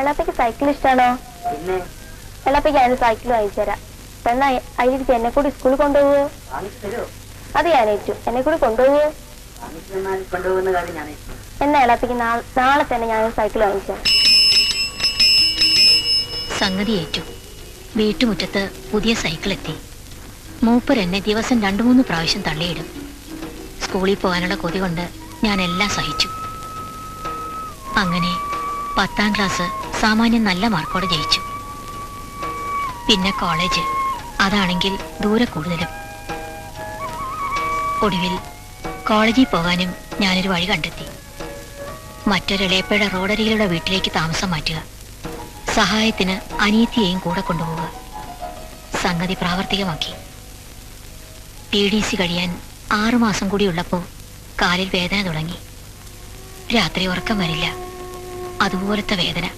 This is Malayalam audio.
എളാപ്പയ്ക്ക് സൈക്കിൾ ഇഷ്ടാണോ? എളാപ്പയ്ക്ക് ഞാൻ സൈക്കിൾ വാങ്ങിച്ചു തരാം എന്നാ അതിലിരിച്ച് എന്നെ കൂടി സ്കൂളിൽ കൊണ്ടുപോവോ അത് ഞാൻ ഏറ്റു എന്നെ കൂടി ഏറ്റു. എന്നാ എളാപ്പയ്ക്ക് നാളെ തന്നെ ഞാൻ സൈക്കിൾ വാങ്ങിച്ചു സംഗതി ഏറ്റു. വീട്ടുമുറ്റത്ത് പുതിയ സൈക്കിൾ എത്തി. മൂപ്പർ എന്നെ ദിവസം രണ്ടു മൂന്ന് പ്രാവശ്യം തള്ളിയിടും. സ്കൂളിൽ പോകാനുള്ള കൊതി കൊണ്ട് ഞാൻ എല്ലാം സഹിച്ചു. അങ്ങനെ പത്താം ക്ലാസ് സാമാന്യം നല്ല മാർക്കോടെ ജയിച്ചു. പിന്നെ കോളേജ് അതാണെങ്കിൽ ദൂരെ കൂടുതലും. ഒടുവിൽ കോളേജിൽ പോകാനും ഞാനൊരു വഴി കണ്ടെത്തി. മറ്റൊരിളയപ്പയുടെ റോഡരികിലുള്ള വീട്ടിലേക്ക് താമസം മാറ്റുക. സഹായത്തിന് അനിയത്തിയെയും കൂടെ കൊണ്ടുപോവുക. സംഗതി പ്രാവർത്തികമാക്കി. ടി ഡി സി കഴിയാൻ ആറുമാസം കൂടി ഉള്ളപ്പോൾ കാലിൽ വേദന തുടങ്ങി. രാത്രി ഉറക്കം വരില്ല. അതുപോലത്തെ വേദന.